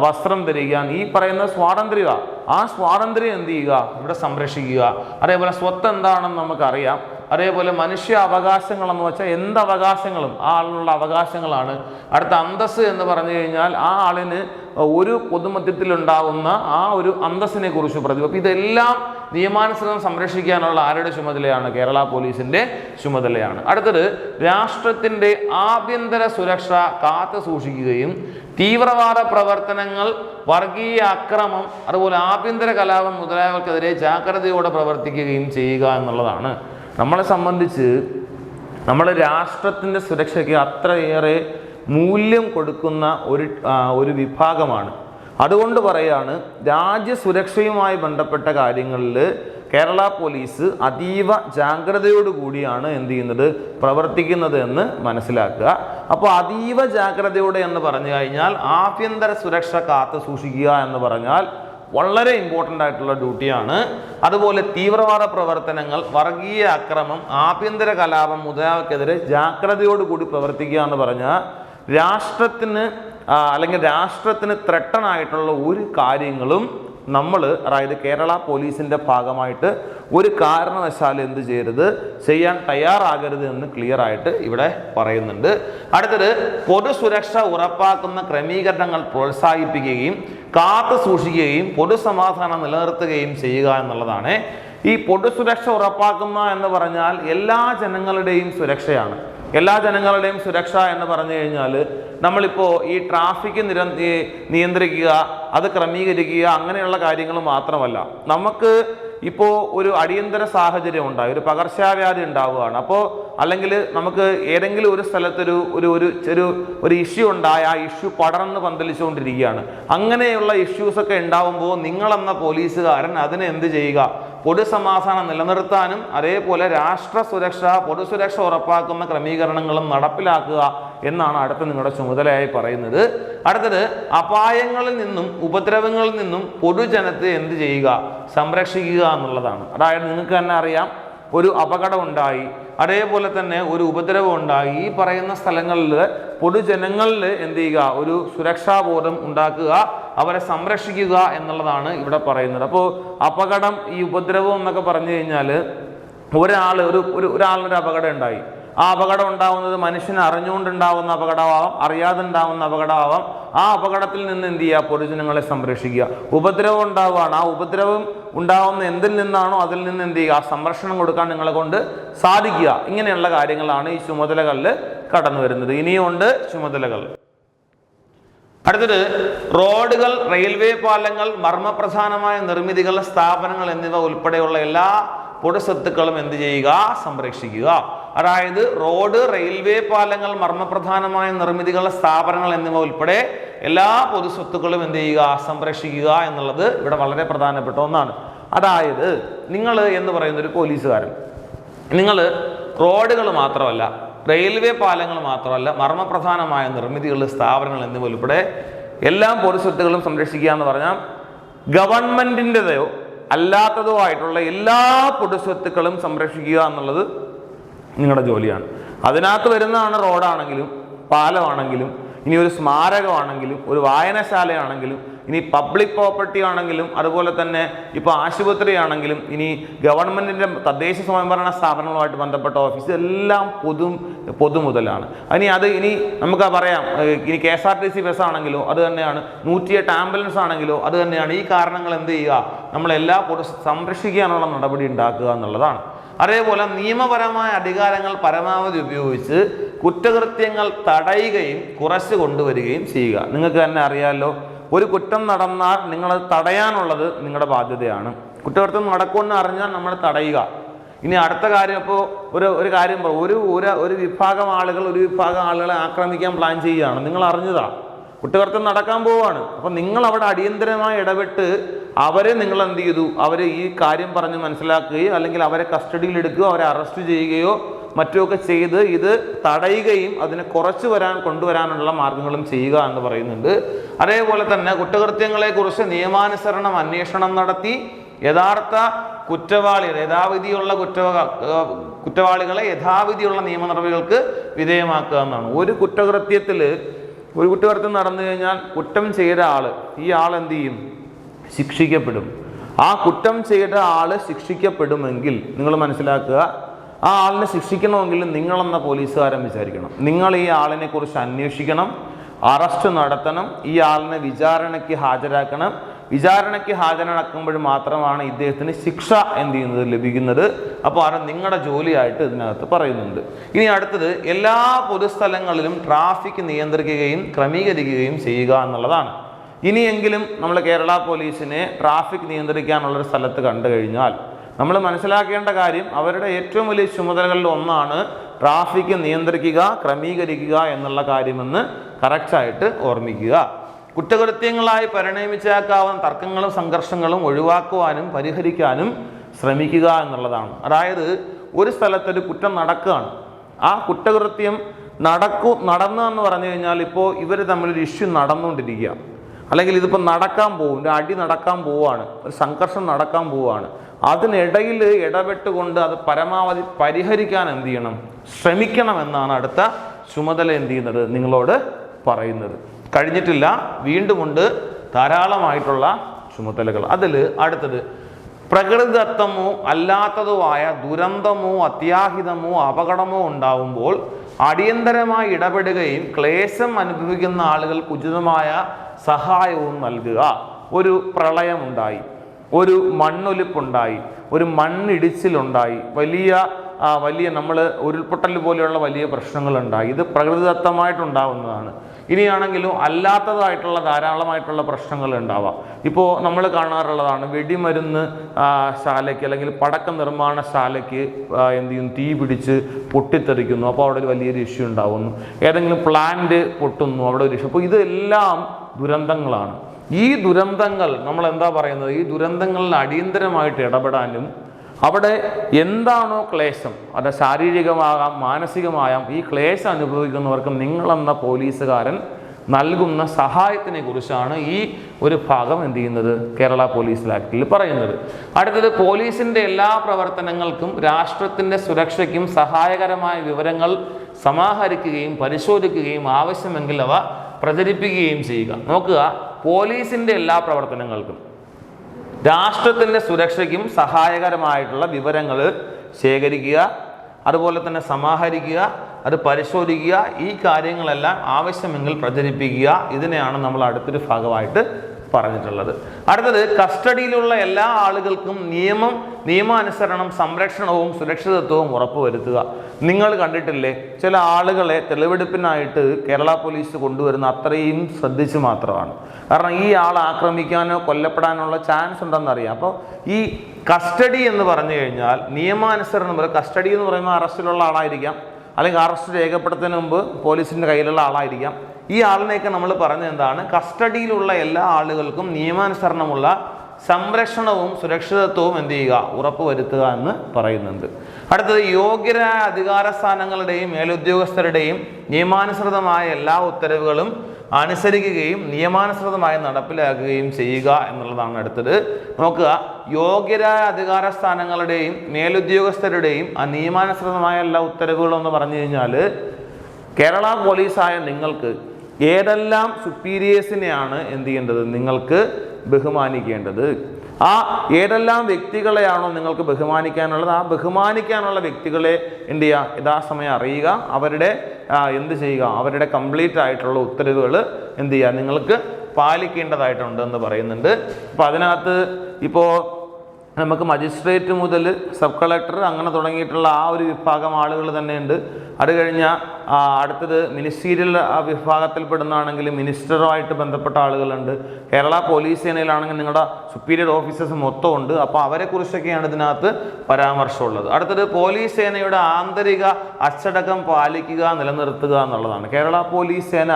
വസ്ത്രം ധരിക്കാൻ ഈ പറയുന്ന സ്വാതന്ത്ര്യമാണ് ആ സ്വാതന്ത്ര്യം എന്ത് ചെയ്യുക? ഇവിടെ സംരക്ഷിക്കുക. അതേപോലെ സ്വത്ത് എന്താണെന്ന് നമുക്കറിയാം. അതേപോലെ മനുഷ്യ അവകാശങ്ങൾ എന്ന് വെച്ചാൽ എന്ത് അവകാശങ്ങളും ആ ആളിനുള്ള അവകാശങ്ങളാണ്. അടുത്ത അന്തസ് എന്ന് പറഞ്ഞു കഴിഞ്ഞാൽ ആ ആളിന് ഒരു പൊതുമധ്യത്തിൽ ഉണ്ടാകുന്ന ആ ഒരു അന്തസ്സിനെ കുറിച്ച് പ്രതി അപ്പോൾ ഇതെല്ലാം നിയമാനുസൃതം സംരക്ഷിക്കാനുള്ള ആരുടെ ചുമതലയാണ്? കേരള പോലീസിന്റെ ചുമതലയാണ്. അടുത്തത് രാഷ്ട്രത്തിന്റെ ആഭ്യന്തര സുരക്ഷ കാത്തു സൂക്ഷിക്കുകയും തീവ്രവാദ പ്രവർത്തനങ്ങൾ വർഗീയ അക്രമം അതുപോലെ ആഭ്യന്തര കലാപം മുതലായവർക്കെതിരെ ജാഗ്രതയോടെ പ്രവർത്തിക്കുകയും ചെയ്യുക എന്നുള്ളതാണ്. നമ്മളെ സംബന്ധിച്ച് നമ്മുടെ രാഷ്ട്രത്തിന്റെ സുരക്ഷയ്ക്ക് അത്രയേറെ മൂല്യം കൊടുക്കുന്ന ഒരു ഒരു വിഭാഗമാണ്. അതുകൊണ്ട് പറയാണ് രാജ്യസുരക്ഷയുമായി ബന്ധപ്പെട്ട കാര്യങ്ങളിൽ കേരള പോലീസ് അതീവ ജാഗ്രതയോടുകൂടിയാണ് എന്ത് ചെയ്യുന്നത് പ്രവർത്തിക്കുന്നത് എന്ന് മനസ്സിലാക്കുക. അപ്പോൾ അതീവ ജാഗ്രതയോടെ എന്ന് പറഞ്ഞു കഴിഞ്ഞാൽ ആഭ്യന്തര സുരക്ഷ കാത്തു സൂക്ഷിക്കുക എന്ന് പറഞ്ഞാൽ വളരെ ഇമ്പോർട്ടന്റ് ആയിട്ടുള്ള ഡ്യൂട്ടിയാണ് അതുപോലെ തീവ്രവാദ പ്രവർത്തനങ്ങൾ വർഗീയ അക്രമം ആഭ്യന്തര കലാപം മുതലായവക്കെതിരെ ജാഗ്രതയോടുകൂടി പ്രവർത്തിക്കുക എന്ന് പറഞ്ഞാൽ രാഷ്ട്രത്തിന് അല്ലെങ്കിൽ രാഷ്ട്രത്തിന് ത്രട്ടനായിട്ടുള്ള ഒരു കാര്യങ്ങളും നമ്മൾ അതായത് കേരള പോലീസിന്റെ ഭാഗമായിട്ട് ഒരു കാരണവശാലും എന്ത് ചെയ്യരുത് ചെയ്യാൻ തയ്യാറാകരുത് എന്ന് ക്ലിയർ ആയിട്ട് ഇവിടെ പറയുന്നുണ്ട്. അടുത്തത് പൊതുസുരക്ഷ ഉറപ്പാക്കുന്ന ക്രമീകരണങ്ങൾ പ്രോത്സാഹിപ്പിക്കുകയും കാത്തു സൂക്ഷിക്കുകയും പൊതുസമാധാനം നിലനിർത്തുകയും ചെയ്യുക എന്നുള്ളതാണ്. ഈ പൊതുസുരക്ഷ ഉറപ്പാക്കുന്ന എന്ന് പറഞ്ഞാൽ എല്ലാ ജനങ്ങളുടെയും സുരക്ഷയാണ്. എല്ലാ ജനങ്ങളുടെയും സുരക്ഷ എന്ന് പറഞ്ഞു കഴിഞ്ഞാൽ നമ്മളിപ്പോൾ ഈ ട്രാഫിക് നിര നിയന്ത്രിക്കുക അത് ക്രമീകരിക്കുക അങ്ങനെയുള്ള കാര്യങ്ങൾ മാത്രമല്ല. നമുക്ക് ഇപ്പോൾ ഒരു അടിയന്തര സാഹചര്യം ഉണ്ടായി ഒരു പകർച്ചവ്യാധി ഉണ്ടാവുകയാണ്. അപ്പോൾ അല്ലെങ്കിൽ നമുക്ക് ഏതെങ്കിലും ഒരു സ്ഥലത്തൊരു ഒരു ഒരു ഒരു ഒരു ഇഷ്യൂ ഉണ്ടായ ആ ഇഷ്യൂ പടർന്ന് പന്തലിച്ചുകൊണ്ടിരിക്കുകയാണ്. അങ്ങനെയുള്ള ഇഷ്യൂസ് ഒക്കെ ഉണ്ടാവുമ്പോൾ നിങ്ങളെന്ന പോലീസുകാരൻ അതിനെ എന്ത് ചെയ്യുക? പൊതുസമാധാനം നിലനിർത്താനും അതേപോലെ രാഷ്ട്ര സുരക്ഷ പൊതുസുരക്ഷ ഉറപ്പാക്കുന്ന ക്രമീകരണങ്ങളും നടപ്പിലാക്കുക എന്നാണ് അടുത്ത നിങ്ങളുടെ ചുമതലയായി പറയുന്നത്. അടുത്തത് അപായങ്ങളിൽ നിന്നും ഉപദ്രവങ്ങളിൽ നിന്നും പൊതുജനത്തെ എന്ത് ചെയ്യുക? സംരക്ഷിക്കുക എന്നുള്ളതാണ്. അതായത് നിങ്ങൾക്ക് തന്നെ അറിയാം ഒരു അപകടം ഉണ്ടായി അതേപോലെ തന്നെ ഒരു ഉപദ്രവം ഉണ്ടായി ഈ പറയുന്ന സ്ഥലങ്ങളിൽ പൊതുജനങ്ങളിൽ എന്ത് ചെയ്യുക? ഒരു സുരക്ഷാബോധം ഉണ്ടാക്കുക അവരെ സംരക്ഷിക്കുക എന്നുള്ളതാണ് ഇവിടെ പറയുന്നത്. അപ്പോൾ അപകടം ഈ ഉപദ്രവം എന്നൊക്കെ പറഞ്ഞു കഴിഞ്ഞാൽ ഒരാൾ ഒരു ഒരു ഒരാളിനൊരു അപകടം ഉണ്ടായി. ആ അപകടം ഉണ്ടാവുന്നത് മനുഷ്യന് അറിഞ്ഞുകൊണ്ടുണ്ടാവുന്ന അപകടമാവാം അറിയാതെ ഉണ്ടാവുന്ന അപകടമാവാം. ആ അപകടത്തിൽ നിന്ന് എന്ത് ചെയ്യുക? പൊതുജനങ്ങളെ സംരക്ഷിക്കുക. ഉപദ്രവം ഉണ്ടാവുകയാണ്. ആ ഉപദ്രവം ഉണ്ടാവുന്ന എന്തിൽ നിന്നാണോ അതിൽ നിന്ന് എന്ത് ചെയ്യുക? ആ സംരക്ഷണം കൊടുക്കാൻ നിങ്ങളെ കൊണ്ട് സാധിക്കുക. ഇങ്ങനെയുള്ള കാര്യങ്ങളാണ് ഈ ചുമതലകളിൽ കടന്നു വരുന്നത് ഇനിയുമുണ്ട് ചുമതലകൾ. അടുത്തത് റോഡുകൾ റെയിൽവേ പാലങ്ങൾ മർമ്മപ്രധാനമായ നിർമ്മിതികൾ സ്ഥാപനങ്ങൾ എന്നിവ ഉൾപ്പെടെയുള്ള എല്ലാ പൊതുസ്വത്തുക്കളും എന്ത് ചെയ്യുക? സംരക്ഷിക്കുക. അതായത് റോഡ് റെയിൽവേ പാലങ്ങൾ മർമ്മപ്രധാനമായ നിർമ്മിതികൾ സ്ഥാപനങ്ങൾ എന്നിവ ഉൾപ്പെടെ എല്ലാ പൊതുസ്വത്തുക്കളും എന്ത് ചെയ്യുക? സംരക്ഷിക്കുക എന്നുള്ളത് ഇവിടെ വളരെ പ്രധാനപ്പെട്ട ഒന്നാണ്. അതായത് നിങ്ങൾ എന്ന് പറയുന്ന ഒരു പോലീസുകാരൻ. നിങ്ങൾ റോഡുകൾ മാത്രമല്ല റെയിൽവേ പാലങ്ങൾ മാത്രമല്ല മർമ്മപ്രധാനമായ നിർമ്മിതികൾ സ്ഥാപനങ്ങൾ എന്നിവ ഉൾപ്പെടെ എല്ലാ പൊതുസ്വത്തുകളും സംരക്ഷിക്കുക എന്ന് പറഞ്ഞാൽ ഗവൺമെന്റിന്റെതയോ അല്ലാത്തതോ ആയിട്ടുള്ള എല്ലാ പൊതുസ്വത്തുക്കളും സംരക്ഷിക്കുക എന്നുള്ളത് നിങ്ങളുടെ ജോലിയാണ്. അതിനകത്ത് വരുന്നതാണ് റോഡാണെങ്കിലും പാലമാണെങ്കിലും ഇനി ഒരു സ്മാരകമാണെങ്കിലും ഒരു വായനശാലയാണെങ്കിലും ഇനി പബ്ലിക് പ്രോപ്പർട്ടി ആണെങ്കിലും അതുപോലെ തന്നെ ഇപ്പോൾ ആശുപത്രി ആണെങ്കിലും ഇനി ഗവൺമെന്റിന്റെ തദ്ദേശ സ്വയംഭരണ സ്ഥാപനങ്ങളുമായിട്ട് ബന്ധപ്പെട്ട ഓഫീസ് എല്ലാം പൊതു പൊതുമുതലാണ്. ഇനി അത് ഇനി നമുക്ക് പറയാം ഇനി K S R T C bus ആണെങ്കിലോ അത് തന്നെയാണ്. നൂറ്റിയെട്ട് ആംബുലൻസ് ആണെങ്കിലോ അത് തന്നെയാണ്. ഈ കാരണങ്ങൾ എന്ത് ചെയ്യുക? നമ്മളെല്ലാ പൊതു സംരക്ഷിക്കാനുള്ള നടപടി ഉണ്ടാക്കുക എന്നുള്ളതാണ്. അതേപോലെ നിയമപരമായ അധികാരങ്ങൾ പരമാവധി ഉപയോഗിച്ച് കുറ്റകൃത്യങ്ങൾ തടയുകയും കുറച്ച് കൊണ്ടുവരികയും ചെയ്യുക. നിങ്ങൾക്ക് തന്നെ അറിയാമല്ലോ ഒരു കുറ്റം നടന്നാൽ നിങ്ങൾ തടയാനുള്ളത് നിങ്ങളുടെ ബാധ്യതയാണ്. കുറ്റകൃത്യം നടക്കുമെന്ന് അറിഞ്ഞാൽ നമ്മൾ തടയുക. ഇനി അടുത്ത കാര്യം ഇപ്പോൾ ഒരു ഒരു കാര്യം ഒരു ഒരു ഒരു വിഭാഗം ആളുകൾ ഒരു വിഭാഗം ആളുകളെ ആക്രമിക്കാൻ പ്ലാൻ ചെയ്യുകയാണ്. നിങ്ങൾ അറിഞ്ഞതാ. കുറ്റകൃത്യം നടക്കാൻ പോവുകയാണ് അപ്പം നിങ്ങൾ അവിടെ അടിയന്തരമായി ഇടപെട്ട് അവരെ നിങ്ങൾ എന്ത് ചെയ്തു? അവരെ ഈ കാര്യം പറഞ്ഞ് മനസ്സിലാക്കുകയോ അല്ലെങ്കിൽ അവരെ കസ്റ്റഡിയിൽ എടുക്കുകയോ അവരെ അറസ്റ്റ് ചെയ്യുകയോ മറ്റുമൊക്കെ ചെയ്ത് ഇത് തടയുകയും അതിനെ കുറച്ചു വരാൻ കൊണ്ടുവരാനുള്ള മാർഗങ്ങളും ചെയ്യുക എന്ന് പറയുന്നുണ്ട്. അതേപോലെ തന്നെ കുറ്റകൃത്യങ്ങളെ കുറിച്ച് നിയമാനുസരണം അന്വേഷണം നടത്തി യഥാർത്ഥ കുറ്റവാളികൾ യഥാവിധിയുള്ള കുറ്റ കുറ്റവാളികളെ യഥാവിധിയുള്ള നിയമ നടപടികൾക്ക് വിധേയമാക്കുക എന്നാണ്. ഒരു കുറ്റകൃത്യത്തിൽ ഒരു കുറ്റകൃത്യം നടന്നു കഴിഞ്ഞാൽ കുറ്റം ചെയ്ത ആൾ ഈ ആൾ എന്ത് ചെയ്യും? ശിക്ഷിക്കപ്പെടും. ആ കുറ്റം ചെയ്ത ആൾ ശിക്ഷിക്കപ്പെടുമെങ്കിൽ നിങ്ങൾ മനസ്സിലാക്കുക ആ ആളിനെ ശിക്ഷിക്കണമെങ്കിൽ നിങ്ങളെന്ന പോലീസുകാരൻ വിചാരിക്കണം. നിങ്ങൾ ഈ ആളിനെ കുറിച്ച് അന്വേഷിക്കണം അറസ്റ്റ് നടത്തണം ഈ ആളിനെ വിചാരണയ്ക്ക് ഹാജരാക്കണം. വിചാരണയ്ക്ക് ഹാജരാക്കുമ്പോൾ മാത്രമാണ് ഇദ്ദേഹത്തിന് ശിക്ഷ എന്ത് ചെയ്യുന്നത് ലഭിക്കുന്നത്. അപ്പോൾ അത് നിങ്ങളുടെ ജോലിയായിട്ട് ഇതിനകത്ത് പറയുന്നുണ്ട്. ഇനി അടുത്തത് എല്ലാ പൊതുസ്ഥലങ്ങളിലും ട്രാഫിക് നിയന്ത്രിക്കുകയും ക്രമീകരിക്കുകയും ചെയ്യുക എന്നുള്ളതാണ്. ഇനിയെങ്കിലും നമ്മൾ കേരള പോലീസിനെ ട്രാഫിക് നിയന്ത്രിക്കാനുള്ളൊരു സ്ഥലത്ത് കണ്ടു കഴിഞ്ഞാൽ നമ്മൾ മനസ്സിലാക്കേണ്ട കാര്യം അവരുടെ ഏറ്റവും വലിയ ചുമതലകളിൽ ഒന്നാണ് ട്രാഫിക് നിയന്ത്രിക്കുക ക്രമീകരിക്കുക എന്നുള്ള കാര്യമെന്ന് കറക്റ്റായിട്ട് ഓർമ്മിക്കുക. കുറ്റകൃത്യങ്ങളായി പരിണമിച്ചേക്കാവുന്ന തർക്കങ്ങളും സംഘർഷങ്ങളും ഒഴിവാക്കുവാനും പരിഹരിക്കാനും ശ്രമിക്കുക എന്നുള്ളതാണ്. അതായത് ഒരു സ്ഥലത്തൊരു കുറ്റം നടക്കുകയാണ്. ആ കുറ്റകൃത്യം നടക്കൂ നടന്നു എന്ന് പറഞ്ഞു കഴിഞ്ഞാൽ ഇപ്പോൾ ഇവർ തമ്മിലൊരു ഇഷ്യൂ നടന്നുകൊണ്ടിരിക്കുക അല്ലെങ്കിൽ ഇതിപ്പോൾ നടക്കാൻ പോകും ഒരു അടി നടക്കാൻ പോവുകയാണ് ഒരു സംഘർഷം നടക്കാൻ പോവുകയാണ്. അതിനിടയിൽ ഇടപെട്ടുകൊണ്ട് അത് പരമാവധി പരിഹരിക്കാൻ എന്ത് ചെയ്യണം? ശ്രമിക്കണം എന്നാണ് അടുത്ത ചുമതല എന്ത് ചെയ്യുന്നത്? നിങ്ങളോട് പറയുന്നത്. കഴിഞ്ഞിട്ടില്ല. വീണ്ടുമുണ്ട് ധാരാളമായിട്ടുള്ള ചുമതലകൾ. അതിൽ അടുത്തത് പ്രകൃതിദത്തമോ ആയ ദുരന്തമോ അത്യാഹിതമോ അപകടമോ ഉണ്ടാവുമ്പോൾ അടിയന്തരമായി ഇടപെടുകയും ക്ലേശം അനുഭവിക്കുന്ന ആളുകൾക്ക് ഉചിതമായ സഹായവും നൽകുക. ഒരു പ്രളയമുണ്ടായി. ഒരു മണ്ണൊലിപ്പുണ്ടായി ഒരു മണ്ണിടിച്ചിലുണ്ടായി വലിയ വലിയ നമ്മൾ ഉരുൾപൊട്ടൽ പോലെയുള്ള വലിയ പ്രശ്നങ്ങളുണ്ടായി. ഇത് പ്രകൃതിദത്തമായിട്ടുണ്ടാവുന്നതാണ്. ഇനിയാണെങ്കിലും അല്ലാത്തതായിട്ടുള്ള ധാരാളമായിട്ടുള്ള പ്രശ്നങ്ങൾ ഉണ്ടാവാം ഇപ്പോൾ നമ്മൾ കാണാറുള്ളതാണ് വെടിമരുന്ന് ശാലയ്ക്ക് അല്ലെങ്കിൽ പടക്ക നിർമ്മാണശാലയ്ക്ക് ശാലയ്ക്ക് എന്ത് ചെയ്യും? തീ പിടിച്ച് പൊട്ടിത്തെറിക്കുന്നു. അപ്പോൾ അവിടെ ഒരു വലിയൊരു ഇഷ്യൂ ഉണ്ടാവുന്നു. ഏതെങ്കിലും പ്ലാന്റ് പൊട്ടുന്നു അവിടെ ഒരു ഇഷ്യൂ. അപ്പോൾ ഇതെല്ലാം ദുരന്തങ്ങളാണ്. ഈ ദുരന്തങ്ങൾ നമ്മൾ എന്താ പറയുന്നത്? ഈ ദുരന്തങ്ങളിൽ അടിയന്തരമായിട്ട് ഇടപെടാനും അവിടെ എന്താണോ ക്ലേശം അത് ശാരീരികമാകാം മാനസികമായാം ഈ ക്ലേശം അനുഭവിക്കുന്നവർക്ക് നിങ്ങളെന്ന പോലീസുകാരൻ നൽകുന്ന സഹായത്തിനെ കുറിച്ചാണ് ഈ ഒരു ഭാഗം എന്ത് ചെയ്യുന്നത്? കേരള പോലീസ് ആക്ടിൽ പറയുന്നത്. അടുത്തത് പോലീസിന്റെ എല്ലാ പ്രവർത്തനങ്ങൾക്കും രാഷ്ട്രത്തിന്റെ സുരക്ഷയ്ക്കും സഹായകരമായ വിവരങ്ങൾ സമാഹരിക്കുകയും പരിശോധിക്കുകയും ആവശ്യമെങ്കിൽ അവ പ്രചരിപ്പിക്കുകയും ചെയ്യുക. നോക്കുക പോലീസിന്റെ എല്ലാ പ്രവർത്തനങ്ങൾക്കും രാഷ്ട്രത്തിന്റെ സുരക്ഷയ്ക്കും സഹായകരമായിട്ടുള്ള വിവരങ്ങൾ ശേഖരിക്കുക അതുപോലെ തന്നെ സമാഹരിക്കുക അത് പരിശോധിക്കുക ഈ കാര്യങ്ങളെല്ലാം ആവശ്യമെങ്കിൽ പ്രചരിപ്പിക്കുക. ഇതിനെയാണ് നമ്മൾ അടുത്തൊരു ഭാഗമായിട്ട് പറഞ്ഞിട്ടുള്ളത്. അടുത്തത് കസ്റ്റഡിയിലുള്ള എല്ലാ ആളുകൾക്കും നിയമം നിയമാനുസരണം സംരക്ഷണവും സുരക്ഷിതത്വവും ഉറപ്പുവരുത്തുക. നിങ്ങൾ കണ്ടിട്ടില്ലേ? ചില ആളുകളെ തെളിവെടുപ്പിനായിട്ട് കേരള പോലീസ് കൊണ്ടുവരുന്ന അത്രയും ശ്രദ്ധിച്ച് മാത്രമാണ്. കാരണം ഈ ആൾ ആക്രമിക്കാനോ കൊല്ലപ്പെടാനുള്ള ചാൻസ് ഉണ്ടെന്നറിയാം. അപ്പോൾ ഈ കസ്റ്റഡി എന്ന് പറഞ്ഞു കഴിഞ്ഞാൽ നിയമാനുസരണം കസ്റ്റഡി എന്ന് പറയുമ്പോൾ അറസ്റ്റിലുള്ള ആളായിരിക്കാം. അല്ലെങ്കിൽ അറസ്റ്റ് രേഖപ്പെടുത്തുന്നതിന് മുമ്പ് പോലീസിന്റെ കയ്യിലുള്ള ആളായിരിക്കാം. ഈ ആളിനെയൊക്കെ നമ്മൾ പറഞ്ഞത് എന്താണ്? കസ്റ്റഡിയിലുള്ള എല്ലാ ആളുകൾക്കും നിയമാനുസരണമുള്ള സംരക്ഷണവും സുരക്ഷിതത്വവും എന്ത് ചെയ്യുക? ഉറപ്പുവരുത്തുക എന്ന് പറയുന്നുണ്ട്. അടുത്തത് യോഗ്യരായ അധികാര സ്ഥാനങ്ങളുടെയും മേലുദ്യോഗസ്ഥരുടെയും നിയമാനുസൃതമായ എല്ലാ ഉത്തരവുകളും അനുസരിക്കുകയും നിയമാനുസൃതമായി നടപ്പിലാക്കുകയും ചെയ്യുക എന്നുള്ളതാണ് അടുത്തത്. നോക്കുക യോഗ്യരായ അധികാര സ്ഥാനങ്ങളുടെയും മേലുദ്യോഗസ്ഥരുടെയും ആ നിയമാനുസൃതമായ എല്ലാ ഉത്തരവുകളും എന്ന് പറഞ്ഞു കഴിഞ്ഞാൽ കേരള പോലീസായ നിങ്ങൾക്ക് ഏതെല്ലാം സുപ്പീരിയേഴ്സിനെയാണ് എന്ത് ചെയ്യേണ്ടത് നിങ്ങൾക്ക് ബഹുമാനിക്കേണ്ടത്? ആ ഏതെല്ലാം വ്യക്തികളെയാണോ നിങ്ങൾക്ക് ബഹുമാനിക്കാനുള്ളത്? ആ ബഹുമാനിക്കാനുള്ള വ്യക്തികളെ എന്ത് ചെയ്യുക? യഥാസമയം അറിയുക. അവരുടെ എന്ത് ചെയ്യുക? അവരുടെ കംപ്ലീറ്റ് ആയിട്ടുള്ള ഉത്തരവുകൾ എന്ത് ചെയ്യുക? നിങ്ങൾക്ക് പാലിക്കേണ്ടതായിട്ടുണ്ട് എന്ന് പറയുന്നുണ്ട്. അപ്പോൾ അതിനകത്ത് ഇപ്പോൾ നമുക്ക് മജിസ്ട്രേറ്റ് മുതൽ സബ് കളക്ടർ അങ്ങനെ തുടങ്ങിയിട്ടുള്ള ആ ഒരു വിഭാഗം ആളുകൾ തന്നെയുണ്ട്. അത് കഴിഞ്ഞാൽ അടുത്തത് മിനിസ്റ്റീരിയൽ വിഭാഗത്തിൽപ്പെടുന്നതാണെങ്കിൽ മിനിസ്റ്ററുമായിട്ട് ബന്ധപ്പെട്ട ആളുകളുണ്ട്. കേരള പോലീസ് സേനയിലാണെങ്കിൽ നിങ്ങളുടെ സുപ്പീരിയർ ഓഫീസേഴ്സ് മൊത്തം ഉണ്ട്. അപ്പോൾ അവരെക്കുറിച്ചൊക്കെയാണ് ഇതിനകത്ത് പരാമർശമുള്ളത്. അടുത്തത് പോലീസ് സേനയുടെ ആന്തരിക അച്ചടക്കം പാലിക്കുക നിലനിർത്തുക എന്നുള്ളതാണ്. കേരള പോലീസ് സേന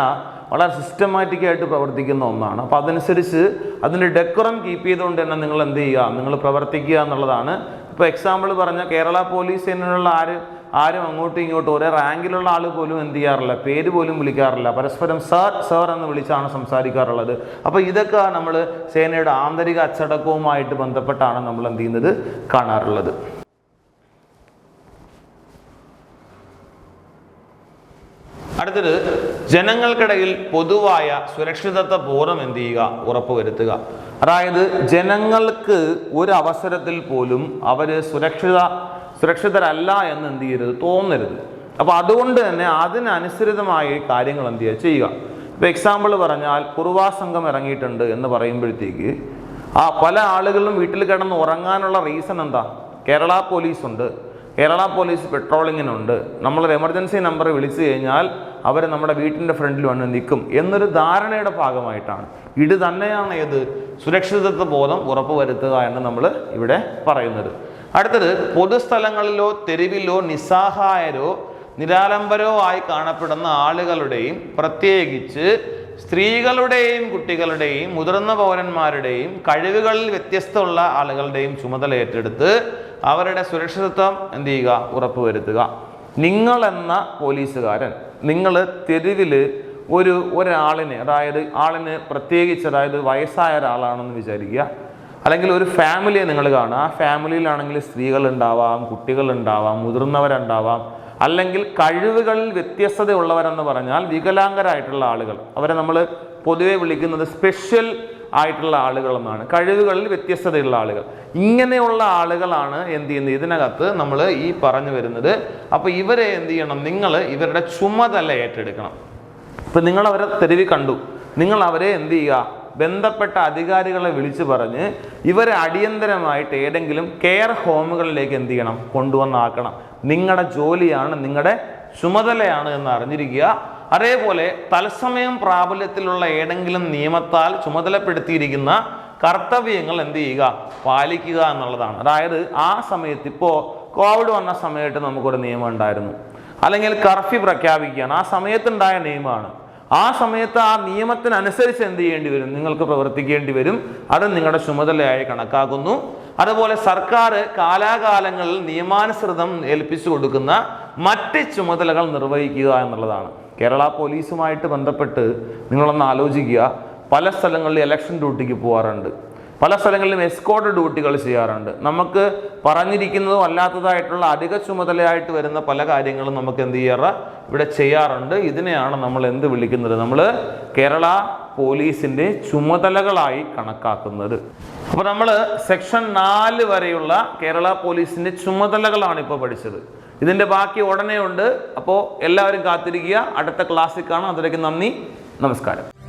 വളരെ സിസ്റ്റമാറ്റിക്കായിട്ട് പ്രവർത്തിക്കുന്ന ഒന്നാണ്. അപ്പോൾ അതനുസരിച്ച് അതിന്റെ ഡെക്കറം കീപ്പ് ചെയ്തുകൊണ്ട് തന്നെ നിങ്ങൾ എന്ത് ചെയ്യുക? നിങ്ങൾ പ്രവർത്തിക്കുക എന്നുള്ളതാണ്. ഇപ്പോൾ എക്സാമ്പിൾ പറഞ്ഞ കേരള പോലീസ് സേനയിലുള്ള ആര് ആരും അങ്ങോട്ടും ഇങ്ങോട്ടും ഒരേ റാങ്കിലുള്ള ആൾ പോലും എന്ത് ചെയ്യാറില്ല. പേര് പോലും വിളിക്കാറില്ല. പരസ്പരം സർ സർ എന്ന് വിളിച്ചാണ് സംസാരിക്കാറുള്ളത്. അപ്പോൾ ഇതൊക്കെ നമ്മൾ സേനയുടെ ആന്തരിക അച്ചടക്കവുമായിട്ട് ബന്ധപ്പെട്ടാണ് നമ്മൾ എന്ത് ചെയ്യുന്നത്? കാണാറുള്ളത്. അടുത്തത് ജനങ്ങൾക്കിടയിൽ പൊതുവായ സുരക്ഷിതത്വ ബോധം എന്ത് ചെയ്യുക? ഉറപ്പുവരുത്തുക. അതായത് ജനങ്ങൾക്ക് ഒരു അവസരത്തിൽ പോലും അവർ സുരക്ഷിത സുരക്ഷിതരല്ല എന്ന് എന്ത് ചെയ്യരുത്? തോന്നരുത്. അപ്പോൾ അതുകൊണ്ട് തന്നെ അതിനനുസൃതമായി കാര്യങ്ങൾ എന്ത് ചെയ്യുക? ചെയ്യുക. ഇപ്പോൾ എക്സാമ്പിൾ പറഞ്ഞാൽ കുറുവാ സംഘം ഇറങ്ങിയിട്ടുണ്ട് എന്ന് പറയുമ്പോഴത്തേക്ക് ആ പല ആളുകളും വീട്ടിൽ കിടന്ന് ഉറങ്ങാനുള്ള റീസൺ എന്താ? കേരള പോലീസ് ഉണ്ട് കേരള പോലീസ് പെട്രോളിങ്ങിനുണ്ട് നമ്മളൊരു എമർജൻസി നമ്പർ വിളിച്ചു കഴിഞ്ഞാൽ അവർ നമ്മുടെ വീട്ടിന്റെ ഫ്രണ്ടിൽ വന്ന് നിൽക്കും എന്നൊരു ധാരണയുടെ ഭാഗമായിട്ടാണ്. ഇത് തന്നെയാണ് ഏത്? സുരക്ഷിതത്വ ബോധം ഉറപ്പുവരുത്തുക എന്ന് നമ്മൾ ഇവിടെ പറയുന്നത്. അടുത്തത് പൊതുസ്ഥലങ്ങളിലോ തെരുവിലോ നിസ്സഹായരോ നിരാലംബരോ ആയി കാണപ്പെടുന്ന ആളുകളുടെയും പ്രത്യേകിച്ച് സ്ത്രീകളുടെയും കുട്ടികളുടെയും മുതിർന്ന പൗരന്മാരുടെയും കഴിവുകളിൽ വ്യത്യസ്തമുള്ള ആളുകളുടെയും ചുമതല ഏറ്റെടുത്ത് അവരുടെ സുരക്ഷിതത്വം എന്ത് ചെയ്യുക? ഉറപ്പുവരുത്തുക. നിങ്ങളെന്ന പോലീസുകാരൻ നിങ്ങൾ തെരുവിൽ ഒരു ഒരാളിനെ അതായത് ആളിന് പ്രത്യേകിച്ച് അതായത് വയസ്സായ ഒരാളാണെന്ന് വിചാരിക്കുക. അല്ലെങ്കിൽ ഒരു ഫാമിലിയെ നിങ്ങൾ കാണുക. ആ ഫാമിലിയിലാണെങ്കിൽ സ്ത്രീകൾ ഉണ്ടാവാം കുട്ടികൾ ഉണ്ടാവാം മുതിർന്നവരുണ്ടാവാം. അല്ലെങ്കിൽ കഴിവുകളിൽ വ്യത്യസ്തതയുള്ളവരെന്ന് പറഞ്ഞാൽ വികലാംഗരായിട്ടുള്ള ആളുകൾ. അവരെ നമ്മൾ പൊതുവെ വിളിക്കുന്നത് സ്പെഷ്യൽ ആയിട്ടുള്ള ആളുകളെന്നാണ്. കഴിവുകളിൽ വ്യത്യസ്തതയുള്ള ആളുകൾ. ഇങ്ങനെയുള്ള ആളുകളാണ് എന്ത് ചെയ്യുന്നത്? ഇതിനകത്ത് നമ്മൾ ഈ പറഞ്ഞു വരുന്നത്. അപ്പോൾ ഇവരെ എന്ത് ചെയ്യണം? നിങ്ങൾ ഇവരുടെ ചുമതല ഏറ്റെടുക്കണം. ഇപ്പം നിങ്ങൾ അവരെ തെരുവിൽ കണ്ടു. നിങ്ങൾ അവരെ എന്ത് ചെയ്യുക? ബന്ധപ്പെട്ട അധികാരികളെ വിളിച്ചു പറഞ്ഞ് ഇവരെ അടിയന്തരമായിട്ട് ഏതെങ്കിലും കെയർ ഹോമുകളിലേക്ക് എന്ത് ചെയ്യണം? കൊണ്ടുവന്നാക്കണം. നിങ്ങളുടെ ജോലിയാണ് നിങ്ങളുടെ ചുമതലയാണ് എന്ന് അറിഞ്ഞിരിക്കുക. അതേപോലെ തത്സമയം പ്രാബല്യത്തിലുള്ള ഏതെങ്കിലും നിയമത്താൽ ചുമതലപ്പെടുത്തിയിരിക്കുന്ന കർത്തവ്യങ്ങൾ എന്ത് ചെയ്യുക? പാലിക്കുക എന്നുള്ളതാണ്. അതായത് ആ സമയത്ത് ഇപ്പോൾ കോവിഡ് വന്ന സമയത്ത് നമുക്കൊരു നിയമം ഉണ്ടായിരുന്നു. അല്ലെങ്കിൽ കർഫ്യൂ പ്രഖ്യാപിക്കുകയാണ്. ആ സമയത്തുണ്ടായ നിയമമാണ്. ആ സമയത്ത് ആ നിയമത്തിനനുസരിച്ച് എന്ത് ചെയ്യേണ്ടി വരും? നിങ്ങൾക്ക് പ്രവർത്തിക്കേണ്ടി വരും. അത് നിങ്ങളുടെ ചുമതലയായി കണക്കാക്കുന്നു. അതുപോലെ സർക്കാർ കാലാകാലങ്ങളിൽ നിയമാനുസൃതം ഏൽപ്പിച്ചു കൊടുക്കുന്ന മറ്റ് ചുമതലകൾ നിർവഹിക്കുക എന്നുള്ളതാണ്. കേരള പോലീസുമായിട്ട് ബന്ധപ്പെട്ട് നിങ്ങളൊന്ന് ആലോചിക്കുക. പല സ്ഥലങ്ങളിൽ ഇലക്ഷൻ ഡ്യൂട്ടിക്ക് പോകാറുണ്ട് പല സ്ഥലങ്ങളിലും എസ്കോർട്ട് ഡ്യൂട്ടികൾ ചെയ്യാറുണ്ട്. നമുക്ക് പറഞ്ഞിരിക്കുന്നതും അല്ലാത്തതായിട്ടുള്ള അധിക ചുമതലയായിട്ട് വരുന്ന പല കാര്യങ്ങളും നമുക്ക് എന്ത് ചെയ്യാറ്? ഇവിടെ ചെയ്യാറുണ്ട്. ഇതിനെയാണ് നമ്മൾ എന്ത് വിളിക്കുന്നത്? നമ്മൾ കേരള പോലീസിന്റെ ചുമതലകളായി കണക്കാക്കുന്നത്. അപ്പോൾ നമ്മൾ സെക്ഷൻ നാല് വരെയുള്ള കേരള പോലീസിന്റെ ചുമതലകളാണ് ഇപ്പോൾ പഠിച്ചത്. ഇതിന്റെ ബാക്കി ഉടനെ ഉണ്ട്. അപ്പോൾ എല്ലാവരും കാത്തിരിക്കുക. അടുത്ത ക്ലാസ്സിൽ കാണാം അതിലേക്ക് നന്ദി. നമസ്കാരം.